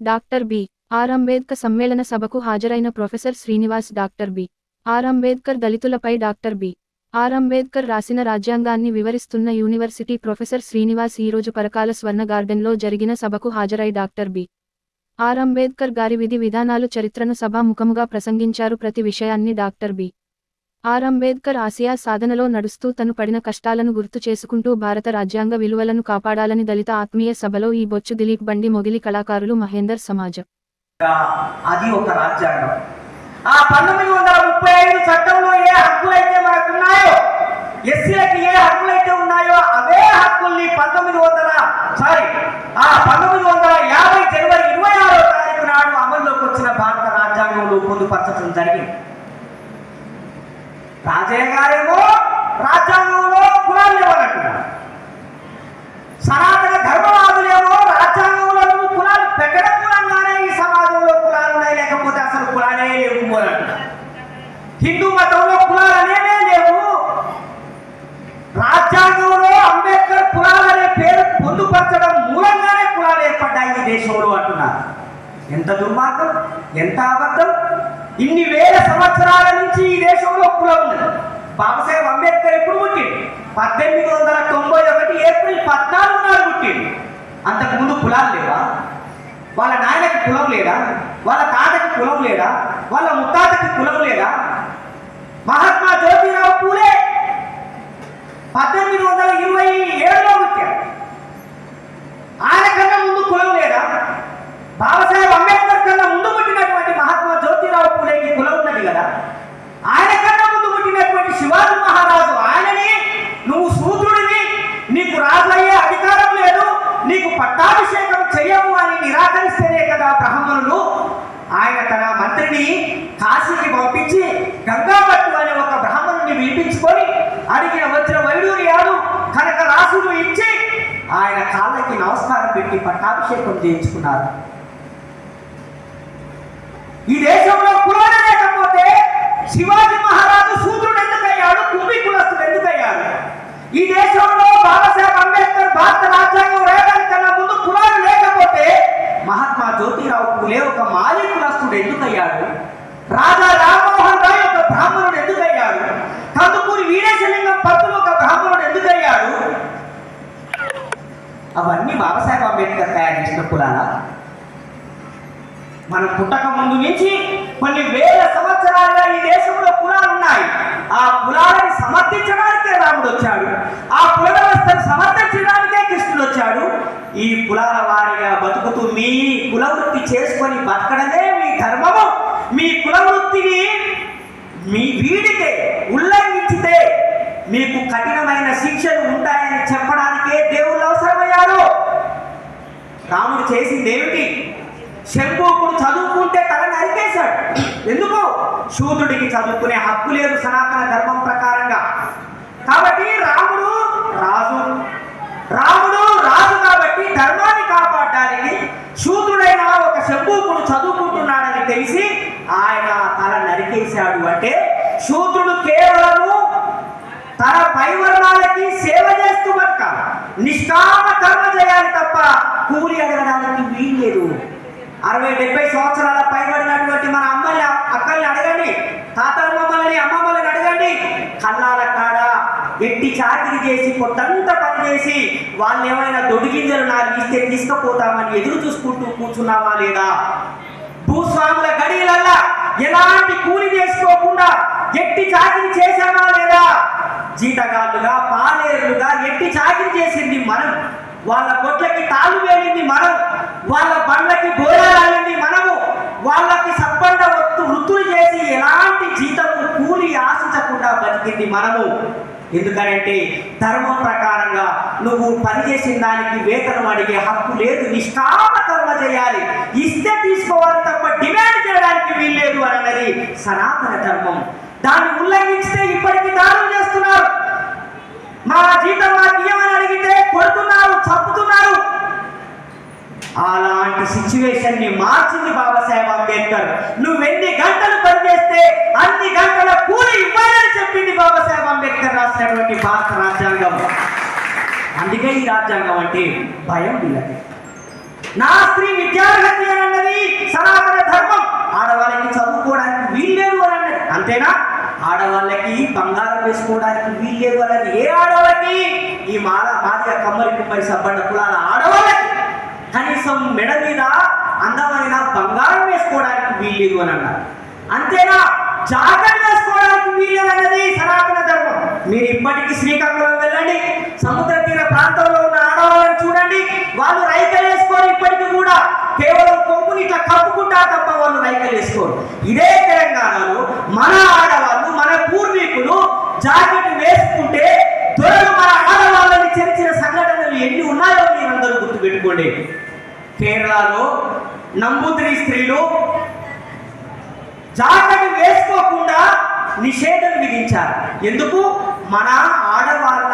Doctor B. R. Ambedkar సమ్మేళన సభకు హాజరైన professor Srinivas doctor B. R. Ambedkar దళితులపై డాక్టర్ బి. ఆర్. అంబేద్కర్ రాసిన రాజ్యాంగాన్ని వివరిస్తున్న యూనివర్సిటీ ప్రొఫెసర్ శ్రీనివాస్ ఈరోజు పరకాల స్వర్ణ గార్డెన్లో జరిగిన సభకు హాజరై డాక్టర్ బి. ఆర్. అంబేద్కర్ గారి విధి విధానాలు చరిత్రను సభా ముఖముగా ప్రసంగించారు ప్రతి విషయాన్ని డాక్టర్ బి. ఆర్. అంబేద్కర్ ఆసియా సాధనలో నడుస్తూ తను పడిన కష్టాలను గుర్తు చేసుకుంటూ భారత రాజ్యాంగ విలువలను కాపాడాలని దళిత ఆత్మీయ సభలో ఈ బొచ్చు దిలీప్ బండి మొగిలి కళాకారులు మహేందర్ సమాజం. అది ఒక రాజ్యాంగం. ఆ పంతొమ్మిది వందల ముప్పై ఐదు చట్టంలో ఏ హక్కులైతే మనకున్నాయో ఎస్సీలకి ఏ హక్కులైతే ఉన్నాయో అవే హక్కుల్ని పంతొమ్మిది వందల సారీ ఆ పంతొమ్మిది వందల యాభై జనవరి ఇరవై ఆరో తారీఖు నాడు అమల్లోకి వచ్చిన భారత రాజ్యాంగంలో పొందుపరచడం జరిగింది. రాజయ్య గారేమో రాజ్యాంగంలో కులాలు లేవనంటున్నారు సనాతన ధర్మవాదులేమో రాజ్యాంగంలో నువ్వు కులాలు పెట్టడం మూలంగానే ఈ సమాజంలో కులాలు ఉన్నాయి లేకపోతే అసలు కులాలే లేవు అంటున్నారు. హిందూ మతంలో కులాలు అనేవే లేవు. రాజ్యాంగంలో అంబేద్కర్ కులాలు అనే పేరు పొందుపరచడం మూలంగానే కులాలు ఏర్పడ్డాయి ఈ దేశంలో అంటున్నారు. ఎంత దుర్మార్గం ఎంత అబద్ధం ఇన్ని వేల సంవత్సరాల నుంచి ఈ దేశంలో కులం ఉంది బాబాసాహెబ్ అంబేద్కర్ ఎప్పుడు పుట్టింది పద్దెనిమిది వందల తొంభై ఒకటి ఏప్రిల్ పద్నాలుగు నాడు పుట్టింది అంతకు ముందు కులాలు లేవా? వాళ్ళ నాయనకి కులం లేదా? వాళ్ళ తాతకి కులం లేదా? వాళ్ళ ముత్తాతకి కులం లేదా? మహాత్మా జ్యోతిరావు పూలే పద్దెనిమిది వందల ఇరవై ఏడులో పుట్టాడు ఆయన కన్నా ముందు కులం లేదా బాబాసాహెబ్ అంబేద్కర్ కన్నా ముందు పుట్టినటువంటి మహాత్మా జ్యోతిరావు పూలేకి కులం ఉన్నది కదా ఆయన కన్నా ముందు పుట్టినటువంటి శివాజీ మహారాజు ఆయనని నువ్వు శూద్రుడివి నీకు రాజు అయ్యే అధికారం లేదు నీకు పట్టాభిషేకం చెయ్యము అని నిరాకరిస్తేనే కదా బ్రాహ్మణులు ఆయన తన మంత్రిని కాశీకి పంపించి గంగాభట్టు అనే ఒక బ్రాహ్మణుని పిలిపించుకొని అడిగిన వచ్చిన వైడూర్యాలు కనక రాసులు ఇచ్చి ఆయన కాళ్ళకి నమస్కారం పెట్టి పట్టాభిషేకం చేయించుకున్నారు. ఈ దేశంలో కులాలు లేకపోతే శివాజీ మహారాజు సూత్రుడు ఎందుకయ్యాడు? కుంభి కులస్తుడు ఎందుకయ్యాడు? ఈ దేశంలో బాబాసాహెబ్ అంబేద్కర్ భారత రాజ్యాంగం రాయడానికన్నా ముందు కులాలు లేకపోతే మహాత్మా జ్యోతిరావు కులే ఒక మాలి కులస్తుడు ఎందుకయ్యాడు? రాజా రామ రాయ్ ఒక బ్రాహ్మణుడు ఎందుకయ్యాడు కందుకూరి వీరేశలింగం పంతులు ఒక బ్రాహ్మణుడు ఎందుకయ్యాడు అవన్నీ బాబాసాహెబ్ అంబేద్కర్ తయారు మనం పుట్టక ముందు నుంచి కొన్ని వేల సంవత్సరాలుగా ఈ దేశంలో కులాలు ఉన్నాయి. ఆ కులాలను సమర్థించడానికే రాముడు వచ్చాడు. ఆ కుల వ్యవస్థను సమర్థించడానికే కృష్ణుడు వచ్చాడు. ఈ కులాల వారిగా బతుకుతూ మీ కుల వృత్తి చేసుకొని బతకడమే మీ ధర్మము. మీ కుల వృత్తిని మీ వీడితే ఉల్లంఘించితే మీకు కఠినమైన శిక్షలు ఉంటాయని చెప్పడానికే దేవుడు రాముడు చేసింది ఏమిటి శంభూకుడు చదువుకుంటే తల నరికేశాడు ఎందుకు? శూద్రుడికి చదువుకునే హక్కు లేదు సనాతన ధర్మం ప్రకారంగా. కాబట్టి రాముడు రాజు. రాముడు రాజు కాబట్టి ధర్మాన్ని కాపాడడానికి శూద్రుడైన ఒక శంభూకుడు చదువుకుంటున్నాడని తెలిసి ఆయన తల నరికేశాడు అంటే శూద్రుడు కేవలము తన పైవర్ణాలకి సేవ చేస్తూ బతకాలి. నిష్కామ కర్మ చేయాలి తప్ప కూలి అడగడానికి వీల్లేదు అరవై డెబ్బై సంవత్సరాల పైబడినటువంటి మన అమ్మల్ని అక్కల్ని అడగండి. తాతల మమ్మల్ని అమ్మమ్మల్ని అడగండి. కల్లాల కాడ ఎట్టి చాకిరి చేసి కొత్తంత పని చేసి వాళ్ళు ఏమైనా దొడిగింజలు నాకు ఇస్తే తీసుకుపోతామని ఎదురు చూసుకుంటూ కూర్చున్నావా లేదా? భూస్వాముల గడియలల్లా ఎలాంటి కూలి చేసుకోకుండా ఎట్టి చాకిరి చేశామా లేదా? జీతగాళ్ళుగా పాలేరులుగా ఎట్టి చాకిరి చేసింది మనం. వాళ్ళ గొడ్లకి తాళ్ళు వేలింది మనం వాళ్ళ బండ్లకి బోరాలింది మనము. వాళ్ళకి సబ్బండ వత్తు వృత్తులు చేసి ఎలాంటి జీతము కూలి ఆశించకుండా బతికింది మనము. ఎందుకనంటే ధర్మం ప్రకారంగా నువ్వు పనిచేసిన దానికి వేతనం అడిగే హక్కు లేదు నిష్కామ కర్మ చేయాలి. ఇస్తే తీసుకోవాలి తప్ప డిమాండ్ చేయడానికి వీల్లేదు అన్నది సనాతన ధర్మం. దాన్ని ఉల్లంఘించితే ఇప్పటికీ దానం చేస్తున్నారు. మా జీతం మాకు ఏమని అడిగితే కొడుతున్నారు చంపుతున్నారు? అలాంటి సిచ్యువేషన్ని మార్చింది బాబాసాహెబ్ అంబేద్కర్. నువ్వు ఎన్ని గంటలు పనిచేస్తే అన్ని గంటల కూలి ఇవ్వాలని చెప్పింది బాబాసాహెబ్ అంబేద్కర్ రాసినటువంటి భారత రాజ్యాంగం. అందుకే ఈ రాజ్యాంగం అంటే భయం వీళ్ళకి. నా స్త్రీ విద్యార్హత అన్నది సనాతన ధర్మం. ఆడవాళ్ళకి చదువుకోవడానికి వీల్లేదు అని అంతేనా? ఆడవాళ్ళకి బంగారం వేసుకోవడానికి వీల్లేదు అన్నది ఏ ఆడవాళ్ళకి? ఈ మాల మాదిగ కమ్మరి కుమ్మరి సబ్బడ్డ కులాల ఆడవాళ్ళకి. కనీసం మెడ మీద అందమైన బంగారం వేసుకోవడానికి వీల్లేదు అని అన్నారు. అంతేనా? జాగ్రత్త వేసుకోవడానికి వీల్లేదు అన్నది సనాతన ధర్మం. మీరు ఇప్పటికీ శ్రీకాకుళం వెళ్ళండి. సముద్ర తీర ప్రాంతంలో ఉన్న ఆడవాళ్ళని చూడండి. వాళ్ళు రైతులు వేసుకొని ఇప్పటికీ కూడా. కేవలం కొమ్ముని ఇట్లా కప్పుకుంటా తప్ప వాళ్ళు రైతులు వేసుకోరు. ఇదే తెలంగాణలో మన ఆడవాళ్ళు మన పూర్వీకులు జాకెట్ వేసుకుంటే దొరలు మన ఆడవాళ్ళని చెరిచిన సంఘటనలు ఎన్ని ఉన్నాయో మీరందరూ గుర్తుపెట్టుకోండి కేరళలో నంబూదిరి స్త్రీలు జాకెట్ వేసుకోకుండా నిషేధం విధించారు. ఎందుకు? మన ఆడవాళ్ళ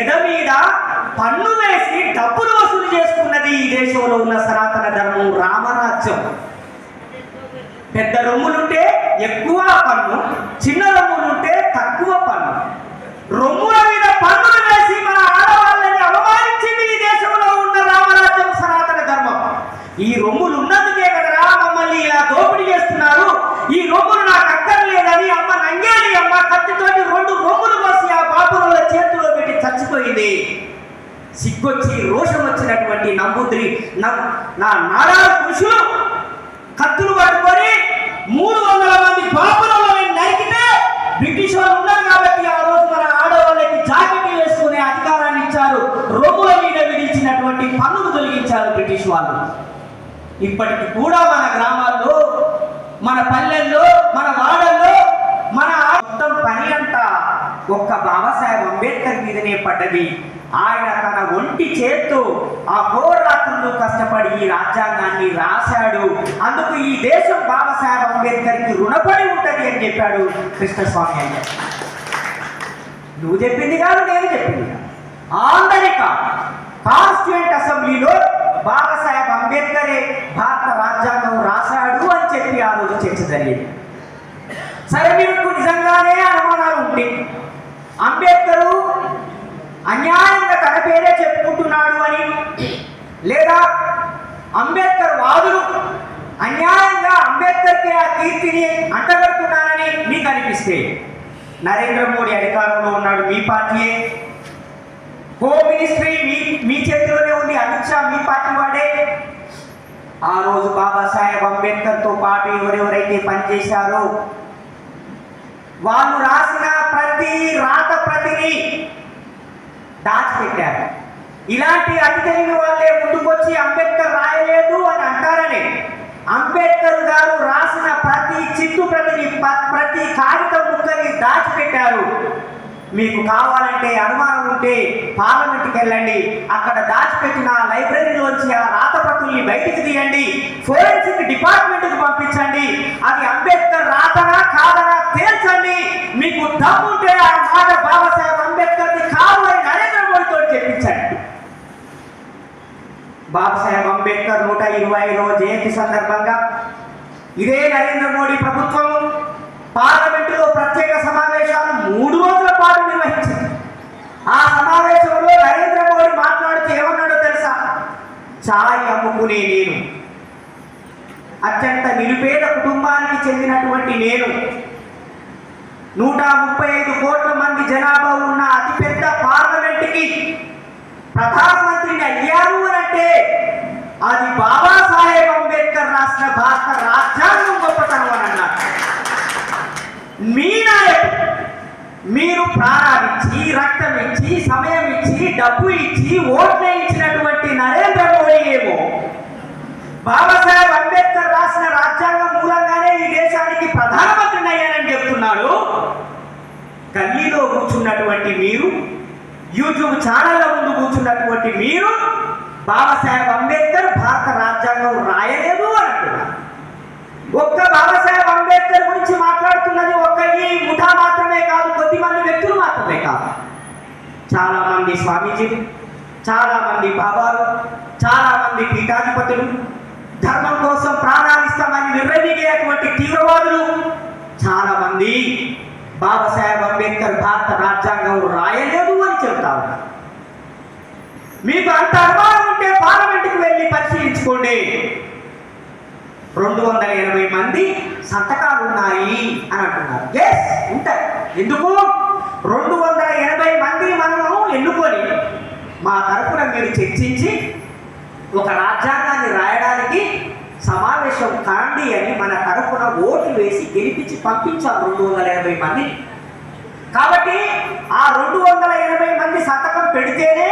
ఎద మీద పన్ను వేసి డబ్బులు వసూలు చేసుకున్నది ఈ దేశంలో ఉన్న సనాతన ధర్మం రామరాజ్యం. పెద్ద రొమ్ములుంటే ఎక్కువ పన్ను చిన్న రొమ్ములుంటే తక్కువ పన్ను. రొమ్ము మీద పన్నులు వేసి మన ఆడవాళ్ళని అవమానించింది ఈ దేశంలో ఉన్న రామరాజ్యం సనాతన ధర్మం ఈ రొమ్ములు ఉన్నందుకే కదరా మమ్మల్ని ఇలా దోపిడీ చేస్తున్నారు ఈ రొమ్ములు నాకు అక్కర్లేదని అమ్మ నంగేలి అమ్మ కత్తితోటి రెండు రొమ్ములు కోసి ఆ బాపుల చేతిలో పెట్టి చచ్చిపోయింది సిగ్గొచ్చి రోషం వచ్చినటువంటి నమ్ముద్రి నా- నా పురుషులు కత్తులు పట్టుకొని మూడు వందల మంది పాపలలో నరికితే బ్రిటిష్ వాళ్ళు ఉన్నారు కాబట్టి ఆ రోజు మన ఆడవాళ్ళకి జాకెట్ వేసుకునే అధికారాన్ని ఇచ్చారు. రొమ్ముల మీద విధించినటువంటి పన్నులు తొలగించారు బ్రిటిష్ వాళ్ళు. ఇప్పటికి కూడా మన గ్రామాల్లో మన పల్లెల్లో మన వాడల్లో మన ఒక్క బాబాసాహెబ్ అంబేద్కర్ మీదనే పడ్డది. ఆయన తన ఒంటి చేత్తో ఆ హోరాత్రులు కష్టపడి ఈ రాజ్యాంగాన్ని రాశాడు. అందుకు ఈ దేశం బాబాసాహెబ్ అంబేద్కర్కి రుణపడి ఉంటది అని చెప్పాడు కృష్ణస్వామి అయ్య నువ్వు చెప్పింది కాదు నేను చెప్పింది కాదు. ఆంధ్రిక కాన్స్టిట్యూంట్ అసెంబ్లీలో బాబాసాహెబ్ అంబేద్కరే భారత రాజ్యాంగం రాశాడు అని చెప్పి ఆ రోజు చర్చ జరిగింది. సరే మీకు నిజంగానే అనుమానాలు ఉంటాయి అంబేద్కరు అన్యాయంగా తన పేరే చెప్పుకుంటున్నాడు అని లేదా అంబేద్కర్ వాదులు అన్యాయంగా అంబేద్కర్కి ఆ కీర్తిని అంటగడుతున్నారని మీకు అనిపిస్తే నరేంద్ర మోడీ అధికారంలో ఉన్నాడు మీ పార్టీయే. హోమ్ మినిస్ట్రీ మీ మీ చేతిలోనే ఉంది అమిత్ షా మీ పార్టీ వాడే. ఆ రోజు బాబాసాహెబ్ అంబేద్కర్తో పాటు ఎవరెవరైతే పనిచేశారో వాళ్ళు రాసిన ప్రతి రాత ప్రతిని దాచిపెట్టారు. ఇలాంటి అతి తెలివి వాళ్ళే ముందుకొచ్చి అంబేద్కర్ రాయలేదు అని అంటారని అంబేద్కర్ గారు రాసిన ప్రతి చిత్తు ప్రతిని ప్రతి కాగితం ముక్కని దాచిపెట్టారు. మీకు కావాలంటే అనుమానం ఉంటే పార్లమెంట్కి వెళ్ళండి. అక్కడ దాచిపెట్టిన లైబ్రరీలోంచి ఆ రాతప్రతుల్ని బయటికి తీయండి. ఫోరెన్సిక్ డిపార్ట్మెంట్కి పంపించండి. అది అంబేద్కర్ రాతనా కాదనా తేల్చండి. మీకు దమ్ముంటే ఆ మాట బాబాసాహెబ్ అంబేద్కర్కి కాదు అని నరేంద్ర మోడీతో చెప్పించండి. బాబాసాహెబ్ అంబేద్కర్ నూట ఇరవై ఐదవ జయంతి సందర్భంగా ఇదే నరేంద్ర మోడీ ప్రభుత్వం పార్లమెంటులో ప్రత్యేక సమావేశాలు మూడు రోజుల పాటు నిర్వహించింది. ఆ సమావేశంలో నరేంద్ర మోడీ మాట్లాడుతూ ఏమన్నాడో తెలుసా? చాయ్ అమ్ముకునే నేను. అత్యంత నిరుపేద కుటుంబానికి చెందినటువంటి నేను. నూట ముప్పై ఐదు కోట్ల మంది జనాభా ఉన్న అతిపెద్ద పార్లమెంట్కి ప్రధానమంత్రిని అయ్యారు అని అంటే అది బాబాసాహెబ్ అంబేద్కర్ రాసిన భారత రాజ్యాంగం గొప్పతనం అని అన్నారు. మీ నాయకుడు మీరు ప్రాణాలిచ్చి రక్తం ఇచ్చి సమయం ఇచ్చి డబ్బు ఇచ్చి ఓట్లు ఇచ్చినటువంటి నరేంద్ర మోడీ ఏమో బాబాసాహెబ్ అంబేద్కర్ రాసిన రాజ్యాంగం మూలంగానే ఈ దేశానికి ప్రధానమంత్రిని అయ్యానని చెప్తున్నాడు. గల్లీలో కూర్చున్నటువంటి మీరు యూట్యూబ్ ఛానళ్ళ ముందు కూర్చున్నటువంటి మీరు బాబాసాహెబ్ అంబేద్కర్ భారత రాజ్యాంగం రాయలేదు అని అంటున్నారు. ఒక్క బాబాసాహెబ్ అంబేద్కర్ గురించి మాట్లాడుతున్నది ఒక్క ఈ ముఠా మాత్రమే కాదు కొద్ది మంది వ్యక్తులు మాత్రమే కాదు. చాలా మంది స్వామీజీలు చాలా మంది బాబాలు చాలా మంది పీఠాధిపతులు ధర్మం కోసం ప్రాణాలిస్తామని నిర్ణయించేటువంటి తీవ్రవాదులు చాలా మంది బాబాసాహెబ్ అంబేద్కర్ భారత రాజ్యాంగం రాయలేదు అని చెప్తా మీకు అంత అనుమానం ఉంటే పార్లమెంట్కి వెళ్ళి పరిశీలించుకోండి. రెండు వందల ఎనభై మంది సంతకాలు ఉన్నాయి అని అంటున్నారు. ఎస్ ఉంటాయి. ఎందుకు? రెండు వందల ఎనభై మంది మనము ఎన్నుకొని మా తరపున మీరు చర్చించి ఒక రాజ్యాంగాన్ని రాయడానికి సమావేశం కాండి అని మన తరఫున ఓట్లు వేసి గెలిపించి పంపించాం రెండు వందల ఎనభై మందిని కాబట్టి ఆ రెండు వందల ఎనభై మంది సంతకం పెడితేనే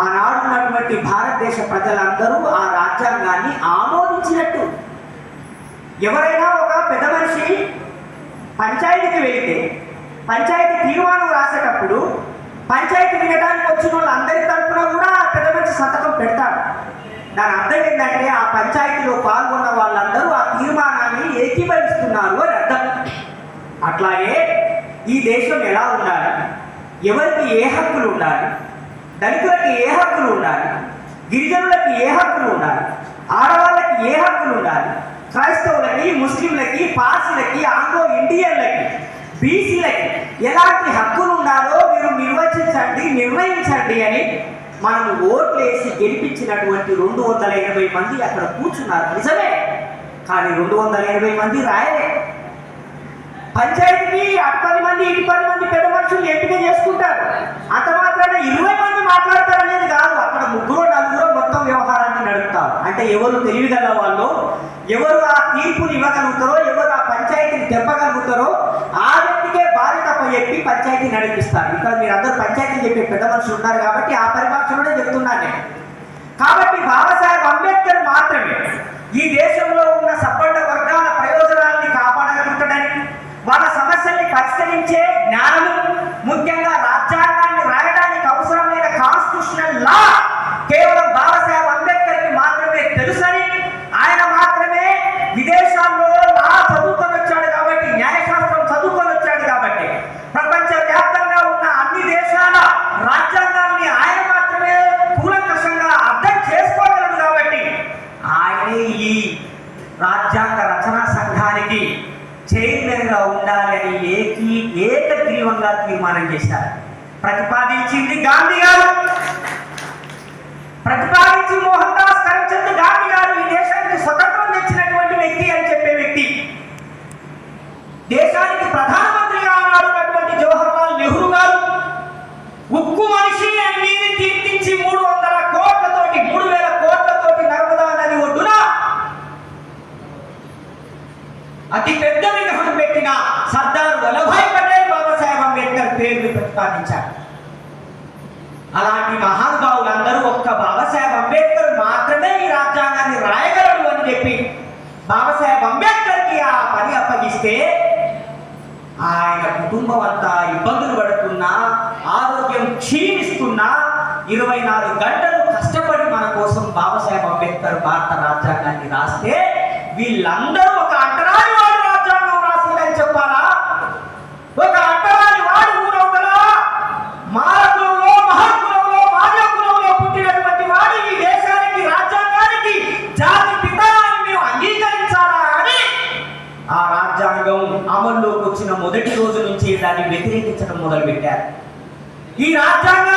ఆనాడున్నటువంటి భారతదేశ ప్రజలందరూ ఆ రాజ్యాంగాన్ని ఆమోదించినట్టు. ఎవరైనా ఒక పెద్ద మనిషి పంచాయతీకి వెళితే పంచాయతీ తీర్మానం రాసేటప్పుడు పంచాయతీ వినడానికి వచ్చిన వాళ్ళందరి తరఫున కూడా ఆ పెద్ద మనిషి సంతకం పెడతాడు. దాని అర్థం ఏంటంటే ఆ పంచాయతీలో పాల్గొన్న వాళ్ళందరూ ఆ తీర్మానాన్ని ఏకీభవిస్తున్నారు అని అర్థం. అట్లాగే ఈ దేశం ఎలా ఉండాలి? ఎవరికి ఏ హక్కులు ఉండాలి? దళితులకి ఏ హక్కులు ఉండాలి? గిరిజనులకి ఏ హక్కులు ఉండాలి? ఆడవాళ్ళకి ఏ హక్కులు ఉండాలి? క్రైస్తవులకి ముస్లింలకి పార్సీలకి ఆంగ్లో ఇండియన్లకి బీసీలకి ఎలాంటి హక్కులు ఉండాలో మీరు నిర్వచించండి నిర్ణయించండి అని మనము ఓట్లు వేసి గెలిపించినటువంటి రెండు వందల ఎనభై మంది అక్కడ కూర్చున్నారు. నిజమే. కానీ రెండు వందల ఎనభై మంది రాయలే. పంచాయతీకి అటు పది మంది ఇటు పది మంది పెద్ద మనుషులు ఎంపిక చేసుకుంటారు. అంత మాత్రాన ఇరవై మంది మాట్లాడతారు అనేది కాదు. అక్కడ ముగ్గురు నలుగురు మొత్తం వ్యవహారాన్ని నడుపుతారు. అంటే ఎవరు తెలివిగల వాళ్ళు ఎవరు ఆ తీర్పుని ఇవ్వగలుగుతారో ఎవరు ఆ పంచాయతీని తెప్పగలుగుతారో ఆ వ్యక్తికే బాధ్యత చెప్పి పంచాయతీ నడిపిస్తారు. ఇక్కడ మీరు అందరూ పంచాయతీ చెప్పే పెద్ద మనుషులు ఉన్నారు కాబట్టి ఆ కాబట్టి బాబాసాహెబ్ అంబేద్కర్ మాత్రమే ఈ దేశంలో సర్దార్ వల్లభాయ్ పటేల్ బాబాసాహెబ్ అంబేద్కర్ పేరుని ప్రతిపాదించారు. అలాంటి మహానుభావులందరూ ఒక్క బాబాసాహెబ్ అంబేద్కర్ మాత్రమే ఈ రాజ్యాంగాన్ని రాయగలడు అని చెప్పి బాబాసాహెబ్ అంబేద్కర్కి ఆ పని అప్పగిస్తే ఆయన కుటుంబం అంతా ఇబ్బందులు పడుతున్నా ఆరోగ్యం క్షీణిస్తున్నా ఇరవై నాలుగు గంటలు కష్టపడి మన కోసం బాబాసాహెబ్ అంబేద్కర్ భారత రాజ్యాంగాన్ని రాస్తే వీళ్ళందరూ ఒక అంటరాని వాడు రాజ్యాంగం రాసిందని చెప్పాలా ఒక అంటరాని వాడు ఊరవుతలా మారకులంలో మహాకులంలో మానవకులంలో పుట్టినటువంటి వాడు ఈ దేశానికి రాజ్యాంగానికి జాతి పిత అని మేము అంగీకరించాలా అని ఆ రాజ్యాంగం అమల్లోకి వచ్చిన మొదటి రోజు నుంచి దాన్ని వ్యతిరేకించడం మొదలుపెట్టారు ఈ రాజ్యాంగాన్ని